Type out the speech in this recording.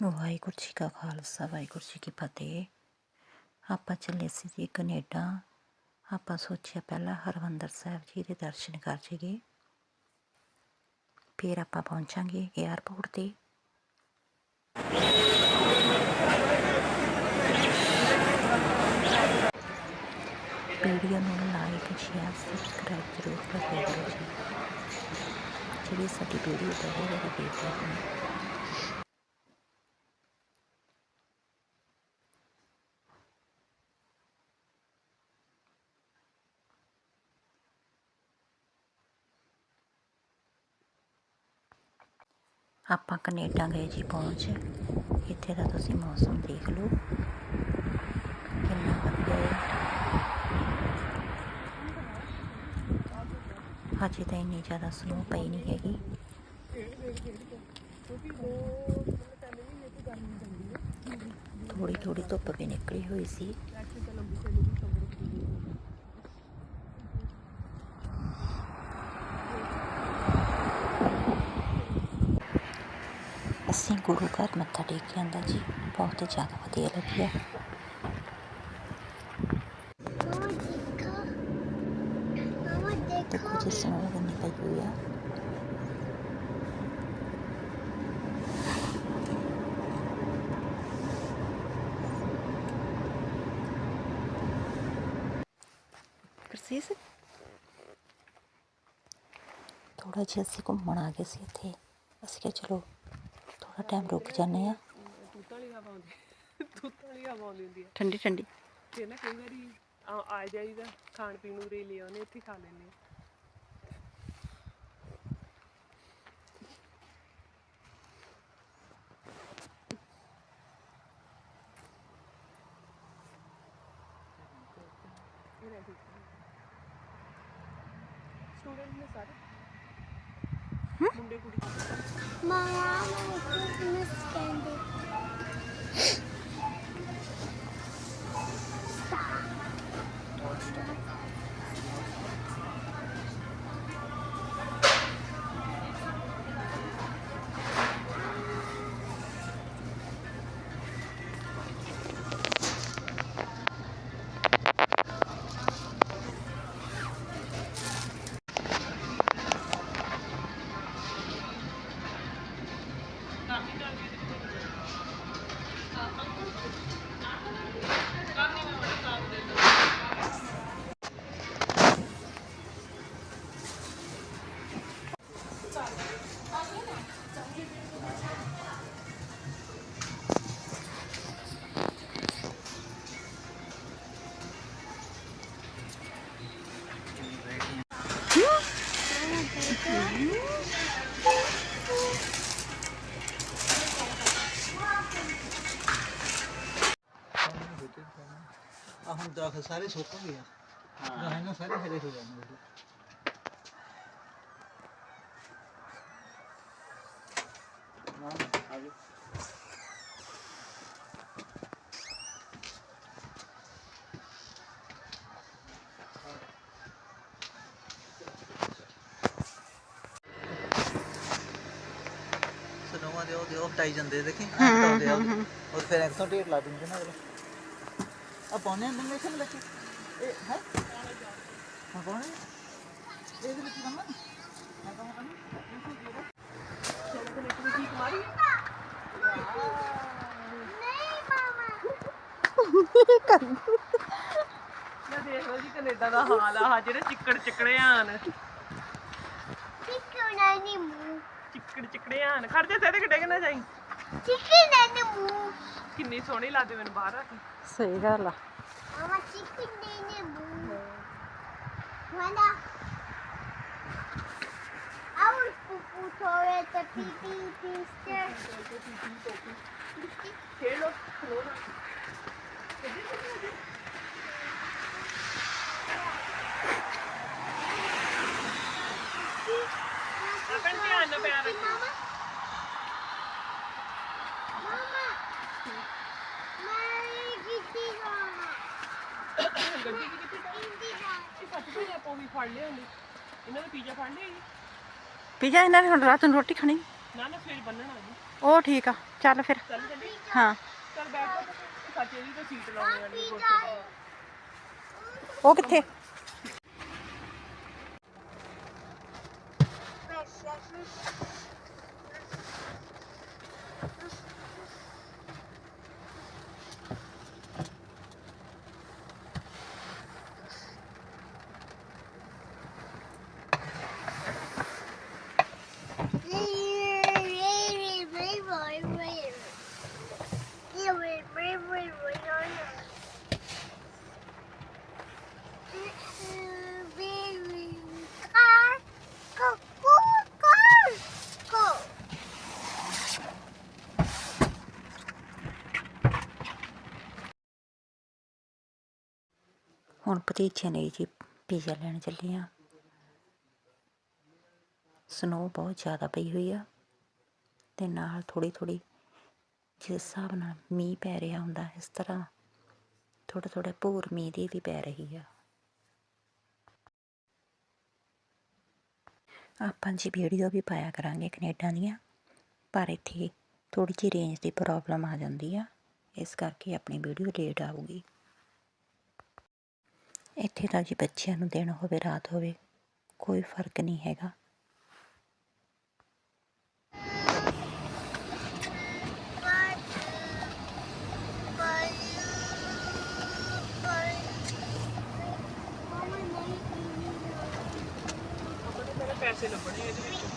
ਵਾਹਿਗੁਰੂ ਜੀ ਕਾ ਖਾਲਸਾ, ਵਾਹਿਗੁਰੂ ਜੀ ਕੀ ਫਤਿਹ। ਆਪਾਂ ਚੱਲੇ ਸੀ ਜੀ ਕੈਨੇਡਾ। ਆਪਾਂ ਸੋਚਿਆ ਪਹਿਲਾਂ ਹਰਮੰਦਰ ਸਾਹਿਬ ਜੀ ਦੇ ਦਰਸ਼ਨ ਕਰ ਜੀਏ ਫਿਰ ਆਪਾਂ ਪਹੁੰਚਾਂਗੇ ਏਅਰਪੋਰਟ ਤੇ। ਵੀਡੀਓ ਨੂੰ ਲਾਈਕ ਸ਼ੇਅਰ ਸਬਸਕ੍ਰਾਈਬ ਜ਼ਰੂਰ ਕਰਿਆ ਕਰੋ ਜੀ। ਜਿਹੜੀ ਸਾਡੀ ਵੀਡੀਓ ਬਹੁਤ ਜ਼ਿਆਦਾ ਦੇਖਦੇ ਹਨ ਆਪਾਂ ਕੈਨੇਡਾ ਗਏ ਜੀ ਪਹੁੰਚ। ਇੱਥੇ ਦਾ ਤੁਸੀਂ ਮੌਸਮ ਦੇਖ ਲਓ। ਕਿੰਨਾ ਵਧੀਆ ਹੈ। ਹਜੇ ਤਾਂ ਇੰਨੀ ਜ਼ਿਆਦਾ ਸਨੋ ਪਈ ਨਹੀਂ ਹੈਗੀ। ਥੋੜੀ ਥੋੜੀ ਧੁੱਪ ਵੀ ਨਿਕਲੀ ਹੋਈ ਸੀ। ਅਸੀਂ ਗੁਰੂ ਘਰ ਮੱਥਾ ਟੇਕ ਕੇ ਆਂਦਾ ਜੀ। ਬਹੁਤ ਜ਼ਿਆਦਾ ਵਧੀਆ ਲੱਗਿਆ ਦੇਖੋ ਜੀ, ਸੋਹਣਾ ਬਣੀ ਪਈ ਹੋਈ ਆ। ਕਰਸੀਸ? ਥੋੜਾ ਜਿਹਾ ਅਸੀਂ ਘੁੰਮਣ ਆ ਗਏ ਸੀ ਇੱਥੇ। ਅਸੀਂ ਕਿਹਾ ਚਲੋ ਥੋੜਾ ਟਾਈਮ ਰੁਕ ਜਾਂਦੇ ਆ। ਤੂਤਾਂ ਵਾਲੀ ਹਵਾ ਆਉਂਦੀ ਤੂਤਾਂ ਵਾਲੀ ਹਵਾ ਆਉਂਦੀ ਹੁੰਦੀ ਹੈ ਠੰਡੀ ਠੰਡੀ। ਤੇ ਨਾ ਕਈ ਵਾਰੀ ਆ ਆ ਜਾਈਦਾ ਖਾਣ ਪੀਣ ਨੂੰ ਰੇ ਲੈ ਆਉਨੇ ਇੱਥੇ ਖਾ ਠੀਕ ਸਟੂਡੈਂਟ ਨੇ ਸਾਰੇ Mama, Christmas candy. Stop. Stop. ਆ ਹੁਣ ਦਰਖਤ ਸਾਰੇ ਸੁੱਕ ਗਏ ਆ। ਹਾਂ। ਨਾ ਸਾਰੇ ਹਰੇ ਹੋ ਜਾਣਗੇ। ਨਾ ਆ ਜਾਓ। ਸਨੋਵਾ ਦੇ ਉਹ ਦੇ ਉਹ ਜਾਂਦੇ ਦੇਖੀ? ਉਹ ਫਿਰ ਇੱਥੋਂ ਢੇਰ ਲਾ ਦਿੰਦੇ ਨਾ ਆ ਪਾਉਣੇ ਮੈਨੂੰ ਇੱਥੇ ਮਿਲ ਇਹ ਹੈ? ਹਾਂ ਪਾਉਣੇ? ਇਹਦੇ ਵਿੱਚ ਨਾ ਚਲੋ ਦਾ ਹਾਲ ਆ ਜਿਹੜੇ ਚਿੱਕੜ ਚਿੱਕੜੇ ਆਣ। ਚਿੱਕੜਾ ਨਹੀਂ ਮੂੰਹ ਚਿੱਕੜ ਚਿੱਕੜੇ ਆਣ। ਖੜ ਜਾ ਤੇਰੇ ਕਿੱਡੇ ਕਿੰਨਾ ਜਾਈ? ਚਿੱਕੜਾ ਨਹੀਂ ਮੂੰਹ। ਕਿੰਨੀ ਸੋਹਣੀ ਲੱਗਦੀ ਮੈਨੂੰ ਬਾਹਰ ਆ ਕੇ ਸਹੀ ਗੱਲ ਆ Mama chicken dinner boo. Wala. Awal puputore sa pipi mister. ਖੇਡ ਲੋ ਖਲੋ ਨਾ ਗੱਡੀ ਚ ਕਿੱਥੇ ਪਈ Kitty Mama ਇਹ ਸੱਚ ਪਈ ਆਪਾਂ ਵੀ ਫੜ ਲਿਆ ਹੁੰਦੇ ਇਹਨਾਂ ਨੇ ਪੀਜ਼ਾ ਫੜ ਲਿਆ ਜੀ ਪੀਜਾ ਇਹਨਾਂ ਨੇ ਹੁਣ ਰਾਤ ਨੂੰ ਰੋਟੀ ਖਾਣੀ ਨਾ ਨਾ ਫੇਰ ਬੰਨਣਾ ਜੀ ਉਹ ਠੀਕ ਆ ਚੱਲ ਫਿਰ ਚੱਲ ਚੱਲੀ ਹਾਂ ਚੱਲ ਬੈਠ ਸੱਚੇ ਦੀ ਤਾਂ ਸੀਟ ਲਾਉਣੀ ਆ ਨਹੀਂ ਗੋਟੇ ਉਹ ਕਿੱਥੇ ਹੁਣ ਭਤੀਜੇ ਨੇ ਜੀ ਪੀਜ਼ਾ ਲੈਣ ਚੱਲੇ ਆ। ਸਨੋ ਬਹੁਤ ਜ਼ਿਆਦਾ ਪਈ ਹੋਈ ਆ ਤੇ ਨਾਲ ਥੋੜੀ ਥੋੜੀ ਜਿਸ ਹਿਸਾਬ ਨਾਲ ਮੀਂਹ ਪੈ ਰਿਹਾ ਹੁੰਦਾ ਇਸ ਤਰ੍ਹਾਂ ਥੋੜਾ ਥੋੜਾ ਭੂਰ ਮੀਂਹ ਦੀ ਵੀ ਪੈ ਰਹੀ ਆ। ਆਪਾਂ ਜੀ ਵੀਡੀਓ ਵੀ ਪਾਇਆ ਕਰਾਂਗੇ ਕੈਨੇਡਾ ਦੀਆਂ, ਪਰ ਇੱਥੇ ਥੋੜੀ ਜਿਹੀ ਰੇਂਜ ਦੀ ਪ੍ਰੋਬਲਮ ਆ ਜਾਂਦੀ ਆ, ਇਸ ਕਰਕੇ ਆਪਣੀ ਵੀਡੀਓ ਲੇਟ ਆਊਗੀ। ਇੱਥੇ ਤਾਂ ਜੀ ਬੱਚਿਆਂ ਨੂੰ ਦਿਨ ਹੋਵੇ ਰਾਤ ਹੋਵੇ ਕੋਈ ਫ਼ਰਕ ਨਹੀਂ ਹੈਗਾ। ਪੈਸੇ ਲੱਭਣੇ ਇਹਦੇ